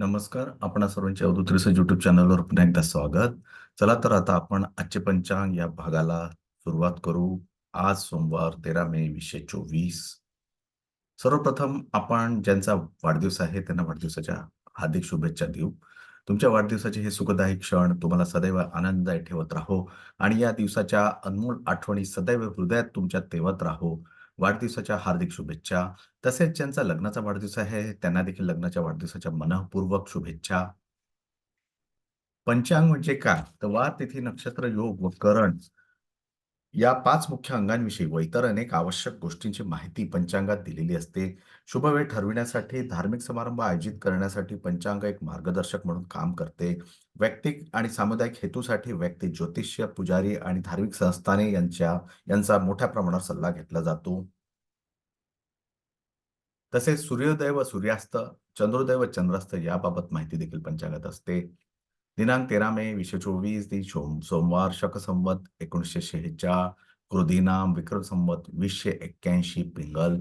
नमस्कार. आपण सर्वांचे अवधूत रिसर्च युट्यूब चॅनलवर पुन्हा एकदा स्वागत. चला तर आता आपण आजचे पंचांग या भागाला सुरुवात करू. आज सोमवार तेरा मे वीसशे चोवीस. सर्वप्रथम आपण ज्यांचा वाढदिवस आहे त्यांना वाढदिवसाच्या हार्दिक शुभेच्छा देऊ. तुमच्या वाढदिवसाचे हे सुखदायी क्षण तुम्हाला सदैव आनंददायी ठेवत राहो आणि या दिवसाच्या अनमोल आठवणी सदैव हृदयात तुमच्या तेवत राहो. वाढदिवसाच्या हार्दिक शुभेच्छा. तसेच ज्यांचा लग्नाचा वाढदिवस आहे त्यांना देखील लग्नाच्या वाढदिवसाच्या मनःपूर्वक शुभेच्छा. पंचांग म्हणजे काय? तर वार तिथी नक्षत्र योग व करण या पाच मुख्य अंगांविषयी व इतर अनेक आवश्यक गोष्टींची माहिती पंचांगात दिलेली असते. शुभ वेळ ठरविण्यासाठी धार्मिक समारंभ आयोजित करण्यासाठी पंचांग एक मार्गदर्शक म्हणून काम करते. वैयक्तिक आणि सामुदायिक हेतूसाठी व्यक्ती ज्योतिष्य पुजारी आणि धार्मिक संस्थाने यांच्या यांचा मोठ्या प्रमाणावर सल्ला घेतला जातो. तसेच सूर्योदय व सूर्यास्त चंद्रोदय व चंद्रास्त याबाबत माहिती देखील पंचांगात असते. दिनांक तेरा मे वीसशे चोवीस दिन सोम सोमवार शक संवत एकोणीसशे शेहेचाळ क्रोधीनाम विक्रम संवत वीसशे एक्क्याऐंशी पिंगल.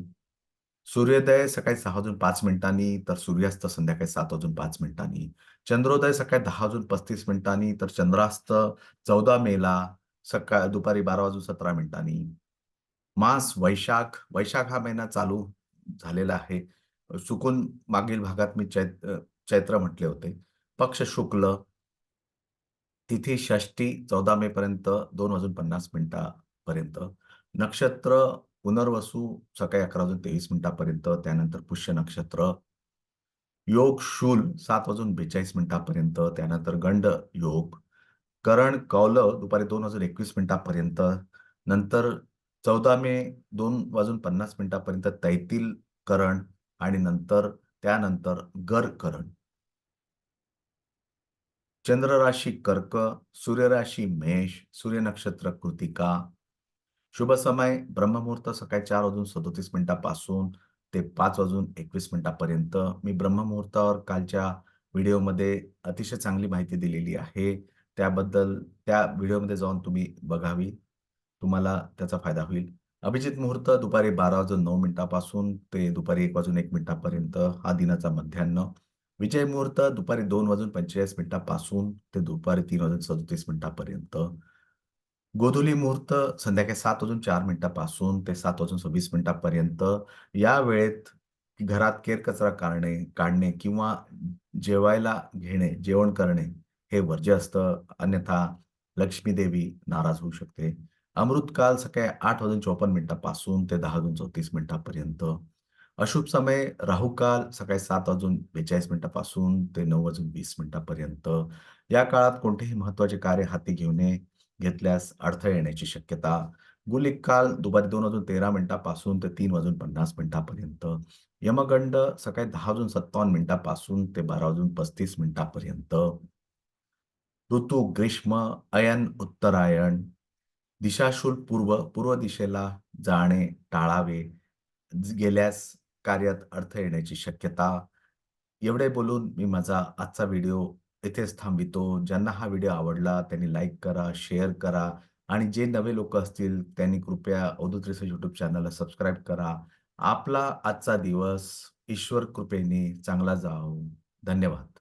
सूर्योदय सकाळी सहा वाजून पाच मिनिटांनी तर सूर्यास्त संध्याकाळी सात वाजून पाच मिनिटांनी. चंद्रोदय सकाळी दहा वाजून पस्तीस मिनिटांनी तर चंद्रास्त चौदा मेला सकाळ दुपारी बारा वाजून सतरा मिनिटांनी. मास वैशाख वैशाख हा महिना चालू झालेला आहे. चुकून मागील भागात मी चैत्र चैत्र म्हटले होते. पक्ष शुक्ल तिथी षष्टी चौदा मे पर्यंत दोन वाजून पन्नास मिनिटापर्यंत. नक्षत्र पुनर्वसू सकाळी अकरा वाजून तेवीस मिनिटापर्यंत त्यानंतर पुष्य नक्षत्र. योग शूल सात वाजून बेचाळीस मिनिटापर्यंत त्यानंतर गंड योग. करण कौल दुपारी दोन वाजून एकवीस मिनिटापर्यंत नंतर चौदा मे दोन वाजून पन्नास मिनिटापर्यंत तैतील करण आणि नंतर त्यानंतर गर करण. चंद्र राशी कर्क सूर्यराशी मेष सूर्य नक्षत्र कृतिका. शुभ समय ब्रह्ममुहूर्त सकाळी चार वाजून सदोतीस मिनिटापासून ते पाच वाजून एकवीस मिनिटापर्यंत मी ब्रह्ममुहूर्तावर कालच्या व्हिडिओमध्ये अतिशय चांगली माहिती दिलेली आहे. त्याबद्दल त्या व्हिडिओमध्ये जाऊन तुम्ही बघावी. तुम्हाला त्याचा फायदा होईल. अभिजित मुहूर्त दुपारी बारा वाजून नऊ मिनिटापासून ते दुपारी एक वाजून एक मिनिटापर्यंत हा दिनाचा मध्यान्ह. विजय मुहूर्त दुपारी दोन वाजून पंचेचाळीस मिनिटापासून ते दुपारी तीन वाजून सदोतीस मिनिटापर्यंत. गोधुली मुहूर्त संध्याकाळी सात वाजून चार मिनिटापासून ते सात वाजून सव्वीस मिनिटापर्यंत. या वेळेत घरात केर कचरा काढणे काढणे किंवा जेवायला घेणे जेवण करणे हे वर्ज्य असतं. अन्यथा लक्ष्मी देवी नाराज होऊ शकते. अमृतकाल सकाळी आठ वाजून चोपन्न मिनिटापासून ते दहा वाजून चौतीस मिनिटापर्यंत. अशुभ समय राहुकाल सकाळी सात वाजून बेचाळीस मिनिटापासून ते नऊ वाजून वीस मिनिटापर्यंत. या काळात कोणतेही महत्त्वाचे कार्य हाती घेऊन घेतल्यास अडथळे येण्याची शक्यता. गुलिक काल दुपारी दोन वाजून तेरा मिनिटापासून ते तीन वाजून पन्नास मिनिटापर्यंत. यमगंड सकाळी दहा वाजून सत्तावन्न मिनिटापासून ते बारा वाजून पस्तीस मिनिटापर्यंत. ऋतू ग्रीष्म अयन उत्तरायण. दिशाशूल पूर्व पूर्व दिशेला जाणे टाळावे. गेल्यास कार्यात अर्थ येण्याची शक्यता. एवढे बोलून मी माझा आजचा व्हिडिओ इथेच थांबितो. ज्यांना हा व्हिडिओ आवडला त्यांनी लाईक करा शेअर करा आणि जे नवे लोक असतील त्यांनी कृपया अवधूत रिसर्च युट्यूब चॅनलला सबस्क्राईब करा. आपला आजचा दिवस ईश्वर कृपेने चांगला जाओ धन्यवाद.